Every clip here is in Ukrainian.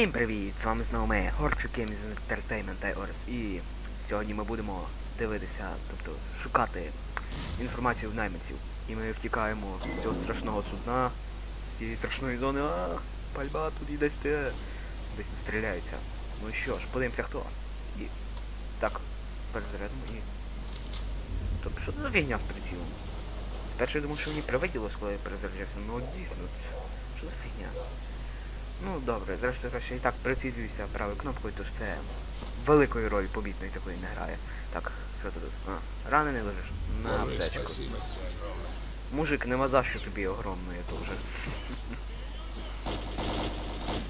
Всім привіт! З вами знову ми, Горчик Games Entertainment та. І сьогодні ми будемо дивитися, тобто шукати інформацію в найманців. І ми втікаємо з цього страшного судна, з цієї страшної зони. А, пальба тут і десь те. Десь тут стріляються. Ну що ж, подивимося хто. І. Так, перезарядимо і. Тобто, що це за фігня з прицілом? Спершу я думав, що мені привиділось, коли я перезаряджався, ну дійсно, що за фігня? Ну добре, зрештою краще і так прицілююся правою кнопкою, тож це великої ролі помітної такої не грає. Так, що ти тут? А, ранений лежиш? На аптечку. Мужик, нема за що тобі огромної, то вже.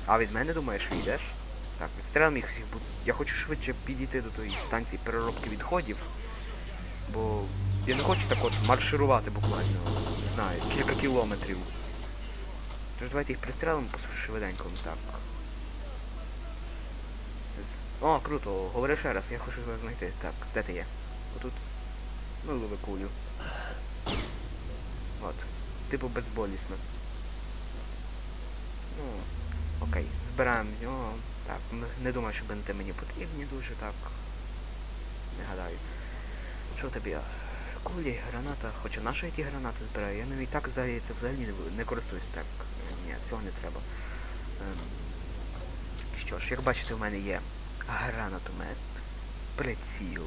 А від мене думаєш, війдеш? Так, відстрелям їх всіх, бо я хочу швидше підійти до тої станції переробки відходів. Бо я не хочу так от марширувати буквально, не знаю, кілька кілометрів. Тож давайте їх пристрелимо швиденько, так. О, круто, говори ще раз, я хочу його знайти. Так, де ти є? Отут. Ну, лови кулю. От. Типу безболісно. Ну, окей, збираємо в нього. Так, не думаю, що бенти мені потрібні дуже, так. Не гадаю. Що тобі? Кулі, граната, хоча на що я ті гранати збираю? Я навіть так взагалі не, не користуюсь так. Ні, цього не треба. Ем, що ж, як бачите, в мене є гранатомет, приціл.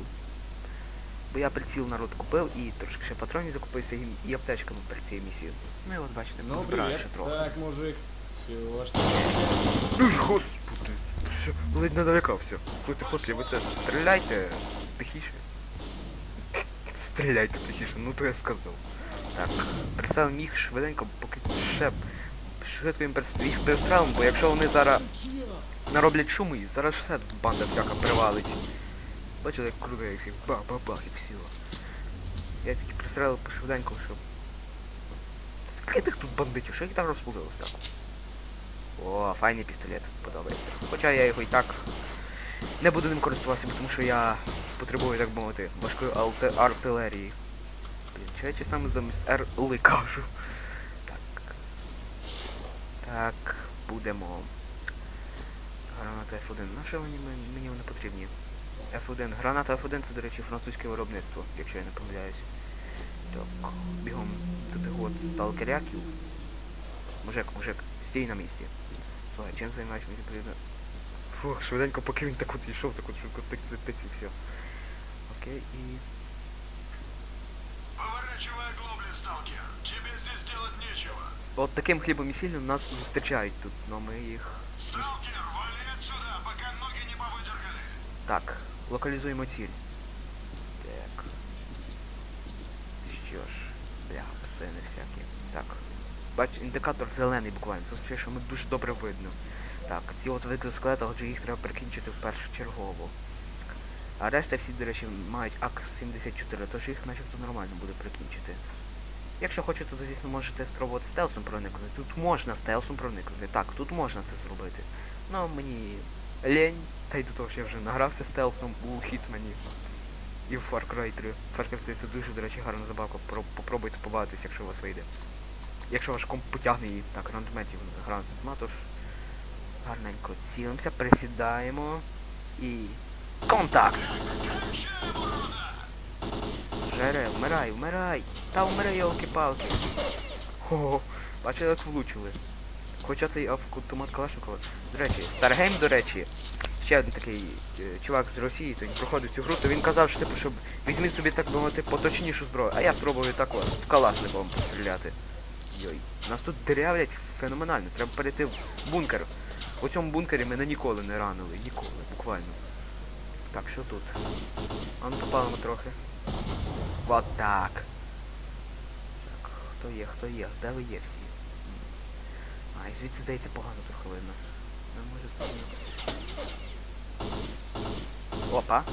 Бо я приціл народ купив і трошки ще патронів закупився і, і аптечками перед цією місією. Ну і от бачите, Ну, збираю ще трохи. Так, мужик. Господи, що, ледь не налякався. Слухайте, хлопці, ви це стріляйте тихіше. Стріляйте тихіше, ну то я сказав. Так, представимо їх швиденько, поки ще швидко їм їх перестрелимо, бо якщо вони зараз нароблять шуму, і зараз все банда всяка привалить. Бачили, як круто, як всіх бах-бах-бах і все. Я тільки пристрелив швиденько, щоб... Скільки тих тут бандитів, що їх там розпугалось так? О, файний пістолет, подобається. Хоча я його і так не буду ним користуватися, тому що я потребую, так мовити, важкої артилерії. Блін, чи я чи саме замість Р кажу. Так. Будемо. Граната F1. На що мені, мені вони потрібні? F1. Граната F1 це, до речі, французьке виробництво, якщо я не помиляюсь. Так, бігом до тих от сталкеряків. Мужик, мужик, стій на місці. Слухай, чим займаєш мені потрібно? Фу, швиденько, поки він так от йшов, так от швидко тикці, тикці, все. Окей, і... От таким хлібом і сіллю нас зустрічають тут, но ми їх... Сталкер, вали отсюда, пока ноги не повыдергали. Так, локалізуємо ціль. Так. Що ж, бля, псини всякі. Так. Бач, індикатор зелений буквально. Це означає, що ми дуже добре видно. Так, ці от викоскелети, отже їх треба прикінчити впершочергово. А решта всі, до речі, мають АК-74, тож їх начебто нормально буде прикінчити. Якщо хочете, то звісно можете спробувати стелсом проникнути. Тут можна стелсом проникнути. Так, тут можна це зробити. Ну, мені лень, та й до того, що я вже награвся стелсом у Хітмані і в Far Cry 3. Far Cry 3 це дуже, до речі, гарна забавка. Про- Попробуйте побавитись, якщо у вас вийде. Якщо ваш комп потягне і так, рандометів гранату нема, тож гарненько цілимося, присідаємо і. Контакт! Жере, вмирай, вмирай! Та вмирай, йолки-палки! Хо, бачили, як влучили. Хоча цей автомат Калашникова. До речі, Старгейм, до речі, ще один такий е, чувак з Росії, то він проходив цю гру, то він казав, що типу, щоб візьміть собі так мовити поточнішу зброю. А я спробую так от, в Калашниковом постріляти. Йой. Нас тут дерявлять феноменально. Треба перейти в бункер. У цьому бункері мене ніколи не ранили. Ніколи, буквально. Так, що тут? А ну попалимо трохи. От так. Так, хто є, хто є? Де ви є всі? А, і звідси здається погано трохи видно. Не може сподіватися. Опа.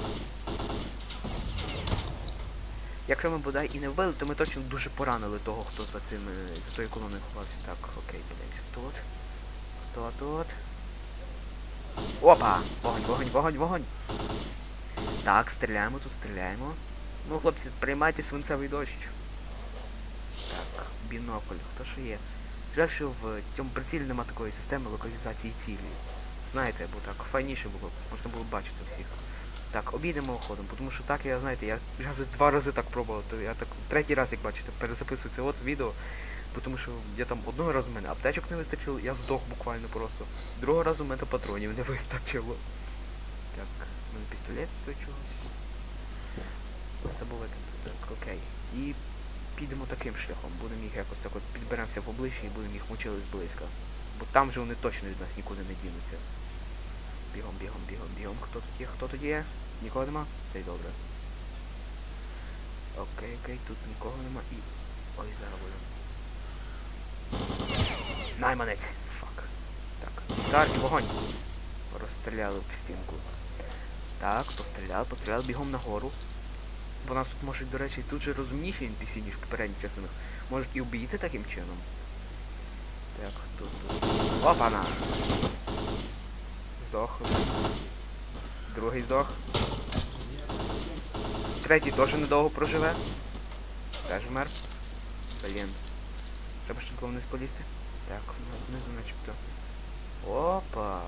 Якщо ми бодай і не вбили, то ми точно дуже поранили того, хто за цим е, за тою колоною ховався. Так, окей, подивимося. Тут. Хто тут? Опа! Вогонь, вогонь, вогонь, вогонь! Так, стріляємо тут, стріляємо. Ну, хлопці, приймайте свинцевий дощ. Так, бінокль, хто що є? Жаль, що в цьому прицілі нема такої системи локалізації цілі. Знаєте, бо так файніше було, можна було бачити всіх. Так, обійдемо ходом, тому що так я, знаєте, я вже два рази так пробував, то я так третій раз, як бачите, перезаписую це от відео, тому що я там одного разу в мене аптечок не вистачило, я здох буквально просто. Другого разу в мене патронів не вистачило. Так, у мене пістолет до чогось. Забув викинути. Так, окей. І підемо таким шляхом. Будемо їх якось так от підберемося поближче і будемо їх мучили зблизька. Бо там же вони точно від нас нікуди не дінуться. Бігом, бігом, бігом, бігом. Хто тут є? Хто тут є? Нікого нема? Це й добре. Окей, окей, тут нікого нема і... Ой, загубив. Найманець! Фак. Так. Удар і вогонь. Розстріляли в стінку. Так, постріляли, постріляли бігом нагору. Бо нас тут можуть, до речі, тут же розумніші NPC, ніж в попередніх частинах. Можуть і вбити таким чином. Так, тут, тут. Опана! Здох. Другий здох. Третій теж недовго проживе. Теж вмер. Блін. Треба ще вниз полізти. Так, ну, знизу начебто. Опа!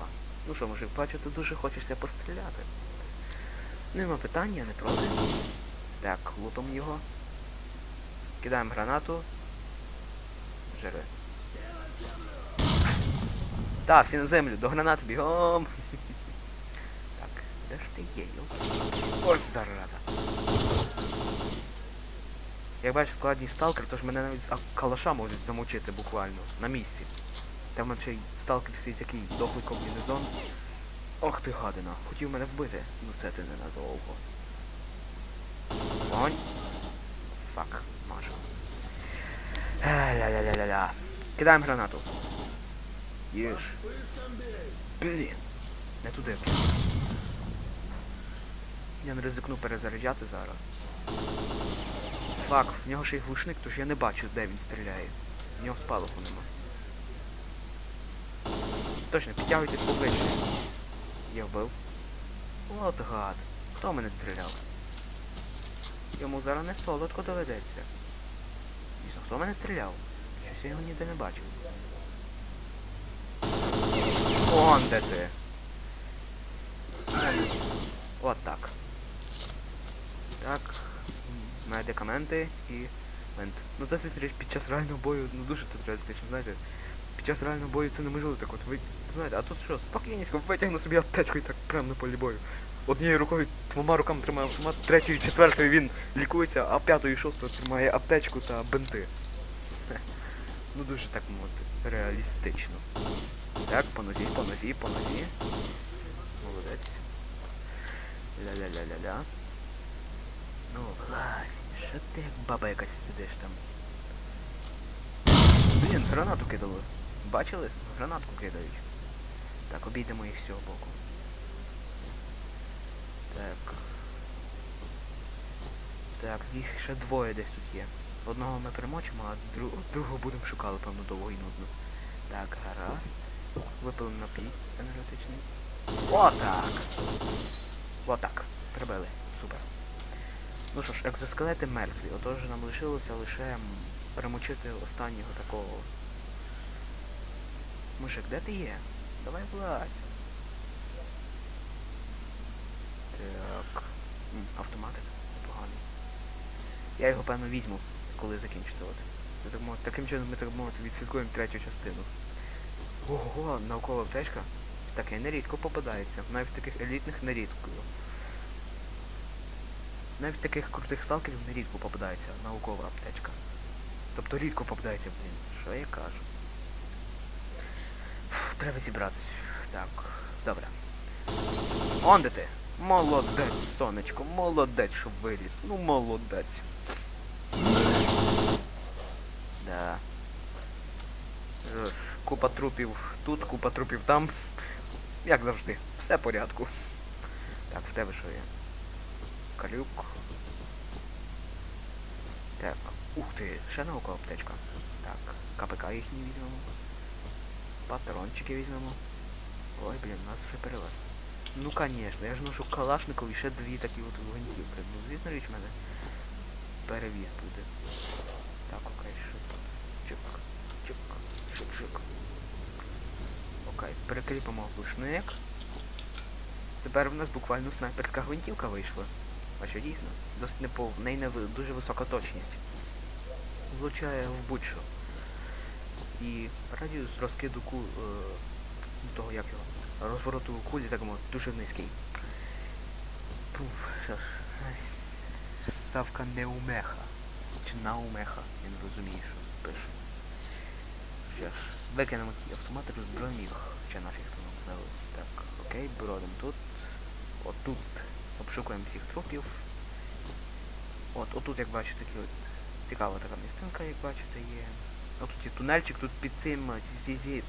Ну що, мужик, бачу, ти дуже хочешся постріляти. Нема питань, я не проти. Так, лупимо його. Кидаємо гранату. Жере. Так, всі на землю, до гранати бігом. Так, де ж ти є, йо? Ось зараза. Як бачиш, складний сталкер, тож мене навіть з калаша можуть замочити буквально на місці. Там ще й сталкер свій такий дохлий комбінезон. Ох ти гадина, хотів мене вбити. Ну це ти ненадовго. Вогонь. Фак, мажу. Е, Ля-ля-ля-ля-ля. Кидаємо гранату. Їж. Блін. Не туди. Я не ризикну перезаряджати зараз. Фак, в нього ще й глушник, тож я не бачу, де він стріляє. В нього спалаху нема. Точно, підтягуйтесь поближче. Я вбив. От гад. Хто мене стріляв? Йому зараз не солодко доведеться. Дійсно, хто мене стріляв? Щось я його ніде не бачив. Он де ти. От так. Так. Медикаменти і мент. Ну це звісно під час реального бою, ну дуже тут реалістично, знаєте. Під час реального бою це неможливо так от ви. Знаєте, а тут що, спокійнісько, витягну собі аптечку і так прямо на полі бою. Однією рукою двома руками тримає автомат, третьою, четвертою він лікується, а п'ятою і шостою тримає аптечку та бинти. Ну дуже так мовити, реалістично. Так, по нозі, по нозі, по нозі. Молодець. Ля-ля-ля-ля-ля. Ну, влазь, що ти як баба якась сидиш там? Блін, гранату кидали. Бачили? Гранатку кидають. Так, обійдемо їх з цього боку. Так. Так, їх ще двоє десь тут є. Одного ми примочимо, а дру- другого будемо шукати, певно, довго і нудно. Так, гаразд. Випили напій енергетичний. Отак! Отак. Прибили. Ну що ж, екзоскелети мертві. Отож нам лишилося лише перемочити останнього такого. Мужик, де ти є? Давай влазь. Так. Автоматик. Непоганий. Я його певно візьму, коли закінчиться от. Це так мовити. Таким чином ми так мовити відслідкуємо третю частину. Ого, наукова аптечка. Таке нерідко попадається. Навіть в таких елітних нерідко. Навіть таких крутих сталкерів нерідко попадається наукова аптечка. Тобто рідко попадається, блін. Що я кажу? Фу, Треба зібратись. Так, добре. Он де ти? Молодець, сонечко, молодець, що виліз. Ну молодець. Да. Купа трупів тут, купа трупів там. Як завжди, все в порядку. Так, в тебе що є? Калюк. Так, ух ти, ще наукова аптечка. Так, КПК їхні візьмемо. Патрончики візьмемо. Ой, блін, у нас вже переваж. Ну конечно, я ж ношу Калашников і ще дві такі от гвинтівки. Ну, звісно річ мене перевіз буде. Так, окей, що тут? Чик, чик, чик, чик. Окей, перекріпимо глушник. Тепер в нас буквально снайперська гвинтівка вийшла. А що дійсно? Досить непов... в неї не дуже висока точність. Влучає в будь-що. І радіус розкиду ку... е, того як його. Розвороту кулі, так мовити, дуже низький. Пуф, що ж. Савка неумеха. Чи наумеха, я не розумію, що пише. Що ж, викинемо ті автомати, розброїмо їх. Чи нафіг то нам здалось. Так, окей, бродимо тут. Отут обшукуємо всіх трупів. От, отут, як бачите, такі цікава така місцинка, як бачите, є. Отут є тунельчик, тут під цим а, ці, ці, ці...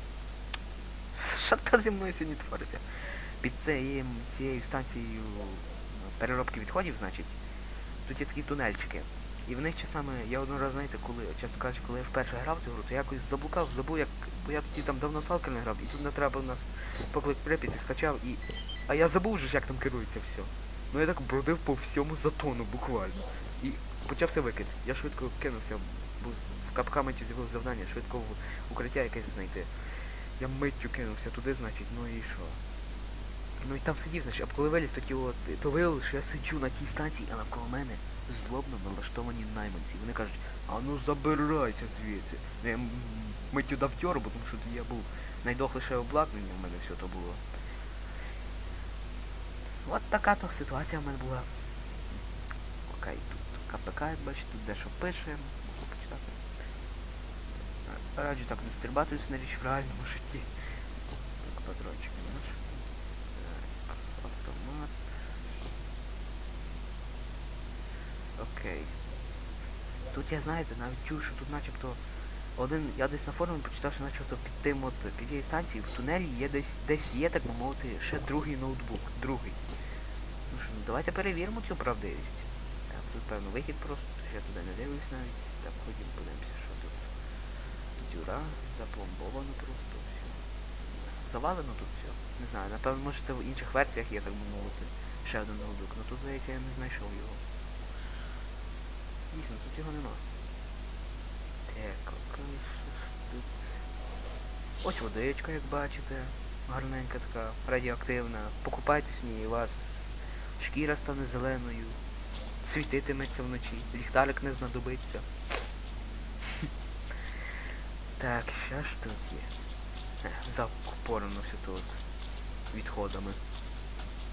Зі мною сьогодні твориться? Під цим, цією станцією ну, переробки відходів, значить, тут є такі тунельчики. І в них часами, я один раз, знаєте, коли, чесно кажучи, коли я вперше грав цю гру, то якось заблукав, забув, як. Бо я тоді там давно сталкер не грав, і тут не треба у нас поклик Прип'яті скачав і. А я забув вже, ж, як там керується все. Ну я так бродив по всьому затону буквально. І почався викид. Я швидко кинувся, в капкаметі з'явилось завдання, швидко в укриття якесь знайти. Я миттю кинувся туди, значить, ну і що? Ну і там сидів, значить, а коли виліз, то ті от, то виявилося, що я сиджу на тій станції, а навколо мене злобно налаштовані найманці. Вони кажуть, а ну забирайся звідси. Ну я миттю дав тьору, тому що я був найдохлише обладнання в мене все то було. От така то ситуація в мене була. Окей, тут КПК, як бачите, тут дещо пише, можна почитати. Раджу так не стрибати на річ в реальному житті. Так, патрончик наш. Автомат. Окей. Тут я знаєте, навіть чув, що тут начебто один, я десь на форумі почитав, що начебто під тим от під тією станцією в тунелі є десь десь є, так би мовити, ще другий ноутбук. Другий. Давайте перевіримо цю правдивість. Так, тут певно вихід просто, я туди не дивлюсь навіть. Так, ходімо, подивимося, що тут. Дюра, запломбовано просто все. Завалено тут все. Не знаю, напевно, може це в інших версіях є, так би мовити. Ще один ноутбук. Ну тут, здається, я не знайшов його. Дійсно, тут його нема. Так, тут. Ось водичка, як бачите. Гарненька така, радіоактивна. Покупайтесь в ній, і вас шкіра стане зеленою. Світитиметься вночі. Ліхтарик не знадобиться. Так, що ж тут є? Е, Закупорено все тут відходами.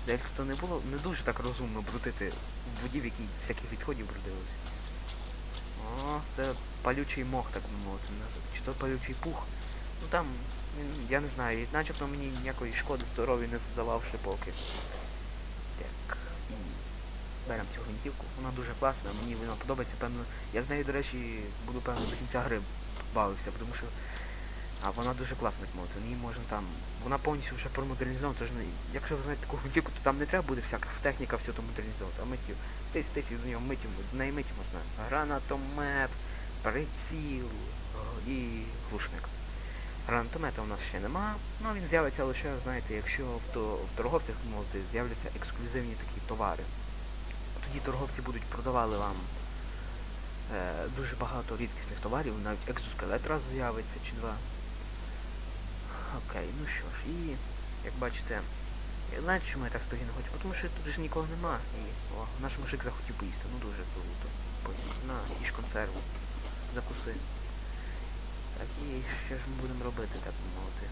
Дехто не було не дуже так розумно брудити в воді, в якій всяких відходів брудилося. О, це палючий мох, так би мовити. Чи то палючий пух. Ну там, я не знаю, начебто мені ніякої шкоди здоров'ю не задавав ще поки. Беремо цю гвинтівку. Вона дуже класна, мені вона подобається, певно. Я з нею, до речі, буду певно до кінця гри бавився, тому що. А вона дуже класна, так мовити. В можна там. Вона повністю вже промодернізована, тож не. Якщо ви знаєте таку гвинтівку, то там не треба буде всяка техніка, все то модернізована. А миттю. Тись тись до нього миттю, до неї миттю можна. Гранатомет, приціл і глушник. Гранатомета у нас ще нема, ну він з'явиться лише, знаєте, якщо в, то, в торговцях, мовити, з'являться ексклюзивні такі товари. Тоді торговці будуть продавали вам е, дуже багато рідкісних товарів, навіть екзоскелет раз з'явиться чи два. Окей, ну що ж, і як бачите, знаєте, чому я так спокійно хочу? Тому що тут ж нікого нема. І о, наш мужик захотів поїсти, ну дуже круто. На їж консерву. Закуси. Так, і що ж ми будемо робити, так мовити?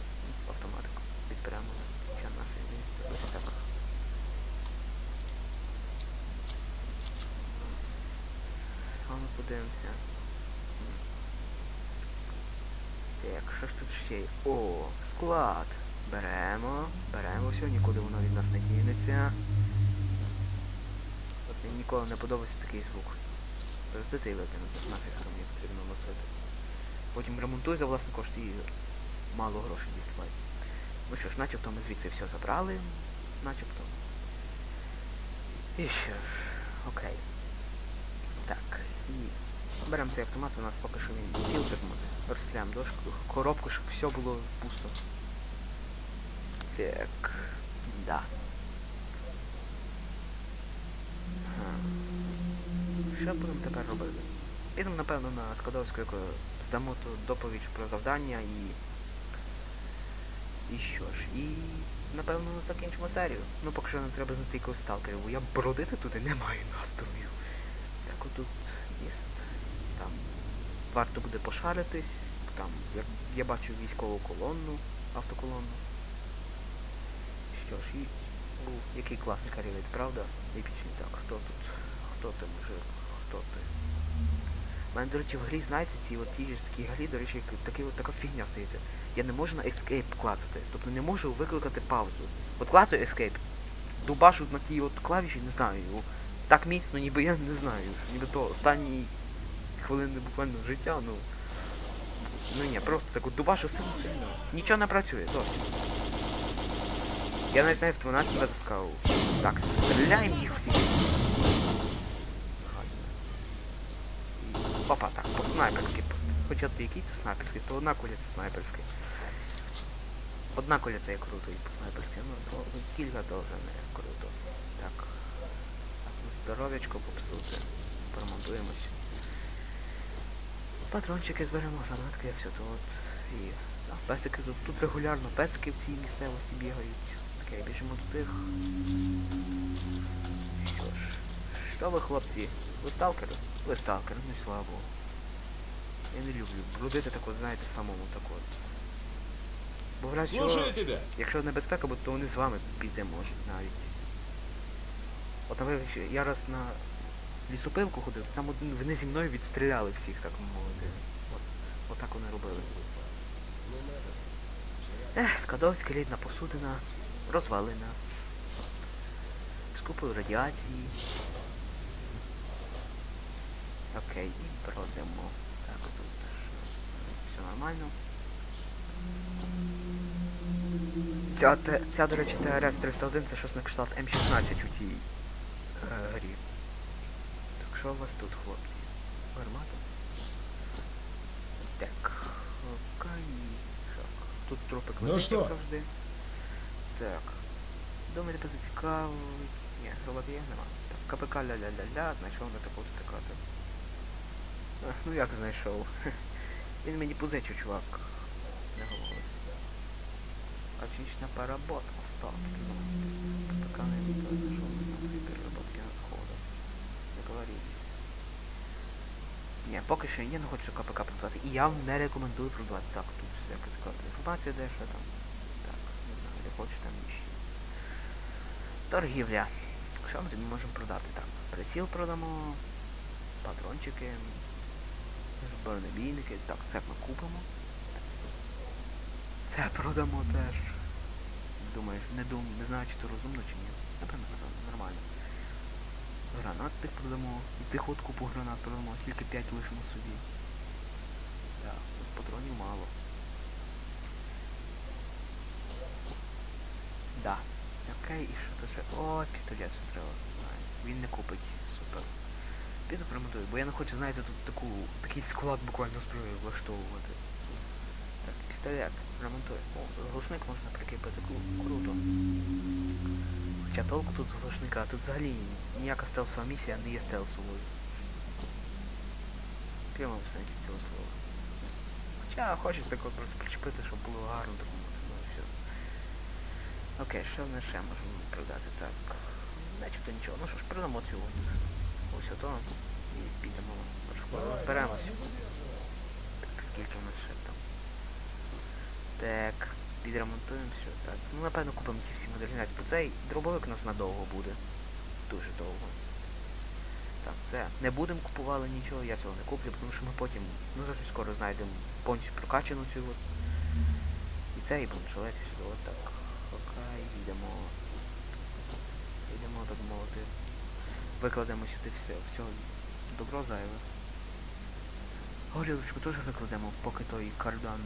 Автоматику. Підберемо. Що наше місце. Ось так. А ми подивимося. Так, що ж тут ще є? О, склад. Беремо, беремо все, нікуди воно від нас не дінеться. От мені ніколи не подобається такий звук. Роздити і викинути, нафіг мені потрібно носити. Потім ремонтуй за власні кошти і мало грошей діставай. Ну що ж, начебто ми звідси все забрали. Начебто. І що ж, окей. Так, і беремо цей автомат, у нас поки що він ціл так мовити. Розстріляємо дошку, коробку, щоб все було пусто. Так, да. Що будемо тепер робити? Підемо, напевно, на Складовську, яку здамо ту доповідь про завдання і І що ж, і напевно закінчимо серію. Ну поки що нам треба знайти якогось сталкерів, бо я бродити туди не маю настрою. Так отут міст. Там варто буде пошаритись. Там я, я бачу військову колонну, автоколонну. Що ж, і. У, який класний карівець, правда? Епічний так. Хто тут? Хто ти, мужик? Хто ти? У мене, до речі, в грі, знаєте, ці от ті ж такі грі, до речі, такі, от, така фігня стається. Я не можу на escape клацати. Тобто не можу викликати паузу. От клацаю escape. Дубашу на тій от клавіші, не знаю. Так міцно, ніби я не знаю. Ніби то останні хвилини буквально життя, ну. Ну ні, просто так от дубашу сильно сильно. Нічого не працює, зовсім. Я навіть навіть в 12 натискав. Так, стріляємо їх всіх. Опа, так, по снайперськи. Хоча ти який то снайперський, то одна куля це снайперський. Одна куля це є круто і по снайперськи, ну то кілька то вже не круто. Так. Здоров'ячко попсути. Промонтуємось. Патрончики зберемо, гранатки, все то от. І так, песики тут, тут регулярно, песики в цій місцевості бігають. Окей, біжимо до тих. Що ж, що ви, хлопці? Ви сталкери? Ви сталкери, ну слава Богу. Я не люблю бродити так от, знаєте, самому так от. Бо в разі чого, якщо небезпека, буде, то вони з вами піти можуть навіть. От ви, я раз на лісопилку ходив, там один, вони зі мною відстріляли всіх, так мовити. От, отак вони робили. Ех, скадовська лідна посудина, розвалена. З радіації. Окей, і бродимо. Так, тут все нормально. Ця, ця, до речі, ТРС-301 це щось на кшталт М16 у тій е. Так що у вас тут, хлопці? Гармата? Так. Так. Тут трупи Ну завжди. Так. Думаєте, тебе зацікавить? Ні, роботи є, нема. Так, КПК ля-ля-ля-ля, знайшов на таку тикати. Ну як знайшов? Він мені позичив, чувак. Не говорилось. Отлично поработал, не видел, нашел на станции переработки отходов. Договорились. Ні, поки що я не хочу КПК продавати. І я вам не рекомендую продавати. Так, тут всяка така інформація, де що там. Так, не знаю, де хочу там іще. Торгівля. Що ми тобі можемо продати? Так, приціл продамо, патрончики, зборнебійники. Так, це ми купимо. Це продамо теж. Думаєш, не дум, не знаю, чи то розумно, чи ні. Напевно, нормально. Гранат тих продамо. І тих от гранат продамо, тільки 5 лишимо собі. Так, ось патронів мало. Да. Окей, і що то ще? О, пістолет ще треба. Він не купить. Супер. Піду промонтую, бо я не хочу, знаєте, тут таку, такий склад буквально зброї влаштовувати. Так, пістолет, ремонтуй. О, глушник можна прикріпити, Кру- круто. Хоча толку тут з глушника, тут взагалі ніяка стелсова місія не є стелсовою. Прямо в сенсі цього слова. Хоча хочеться просто причепити, щоб було гарно такому, ну все. Окей, що ми ще можемо продати? Так. Начебто нічого. Ну що ж, продамо от. Ось ото. І підемо. Розберемось. Так, скільки у нас ще там? Так, підремонтуємо все. Так. Ну напевно купимо ті всі модернізації. Бо цей дробовик у нас надовго буде. Дуже довго. Так, це. Не будемо купували нічого, я цього не куплю, тому що ми потім, ну зовсім скоро знайдемо повністю прокачану цю от. І це, і бронежилет, і все. От так. Окей, йдемо. Йдемо, так мовити. Викладемо сюди все. Все добро зайве. Горілочку теж викладемо, поки той кардан.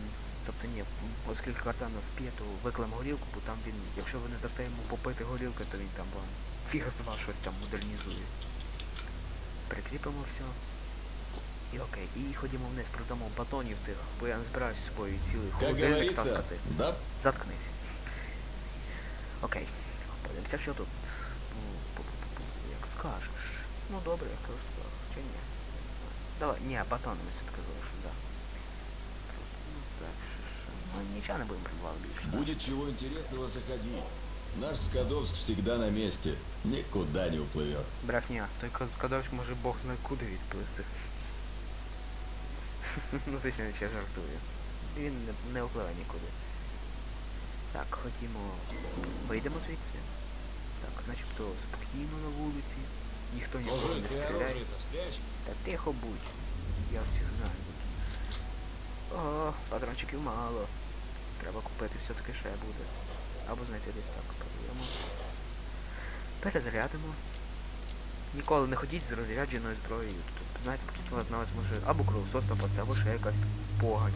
Тобто ні, оскільки кардан нас п'є, то викладемо горілку, бо там він, якщо ви не дасте йому попити горілки, то він там вам фіга з вас щось там модернізує. Прикріпимо все. І окей. І ходімо вниз, продамо батонів тих, бо я не збираюсь з собою цілий холодильник таскати. да Заткнись. Окей. Подивимося, що тут. Як скажеш. Ну добре, як скажеш. Чи ні? Давай, ні, батонами все-таки да. Ну так, що, що. Ми нічого не будемо придбати більше. так? Будет чего интересного заходи. Наш Скадовск всегда на месте. Никуда не уплывет. Брехня, той Кадовськ може Бог знає куди відплисти. ну, звісно, я ще жартую. Він не, не впливе нікуди. Так, ходімо. Вийдемо звідси. Так, начебто спокійно на вулиці. Ніхто нікого Мужик, не ты стріляє. оружие-то спрячь. Та тихо будь. Я всіх знаю. О, патрончиків мало. Треба купити все-таки ще буде. Або знайти десь так, подивимо. Перезарядимо. Ніколи не ходіть з розрядженою зброєю. Тут, знаєте, тут на вас може або кровосос напасти, або ще якась погань.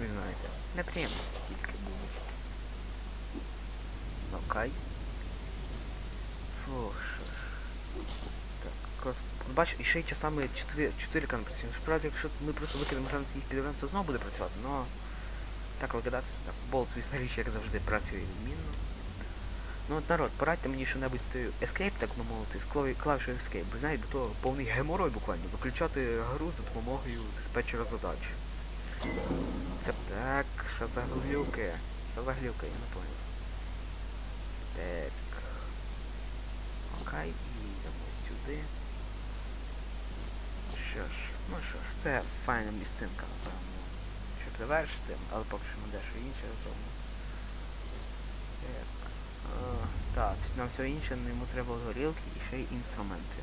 Ви знаєте. Неприємності тільки будуть. Окей. Фу, що ж. Так. Бач, і ще й часами 4, 4 кан працює. Справді, якщо ми просто викинемо шанс їх підведемо, то знову буде працювати, но так виглядати. Так, болт, звісно, річ, як завжди, працює відмінно. Ну от народ, порадьте мені що-небудь з тою Escape, так би мовити, з клавішою Escape. Ви знаєте, того повний геморой буквально. Виключати гру за допомогою диспетчера задач. Це так, що за глюки? Що за глюки, я не понял. Так. Окей, і йдемо сюди. Що ж, ну що ж, це файна місцинка, напевно. Завершити, але поки що ми дещо інше зробимо. Так. Так, на все інше йому треба горілки і ще й інструменти.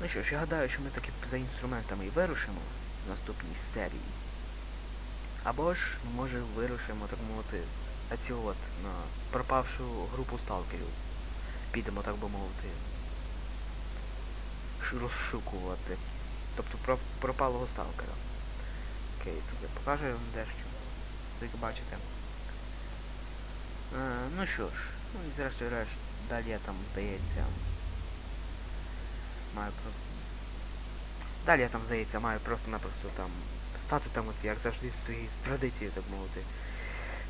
Ну що ж, я гадаю, що ми таки за інструментами і вирушимо в наступній серії. Або ж, може, вирушимо, так мовити, цю от, на пропавшу групу сталкерів. Підемо, так би мовити, розшукувати. Тобто про пропалого сталкера. Окей, тут я покажу вам дещо. Як бачите. Е, ну що ж, ну і зрештою решт, далі я там, здається. Маю просто. Далі я там, здається, маю просто-напросто там стати там, от як завжди з своєю традицією, так мовити.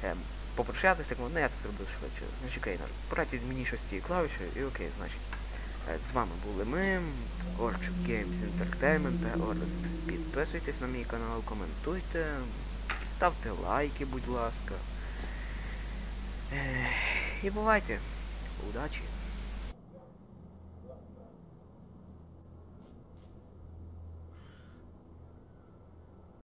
Ем, попрощатися, так мовити, ну я це зробив швидше. Ну чекай, народ, порадьте мені щось з цією клавішею і окей, значить. Е, З вами були ми, Orchard Games Entertainment та Орест. Підписуйтесь на мій канал, коментуйте, ставте лайки, будь ласка. І бувайте. Удачі!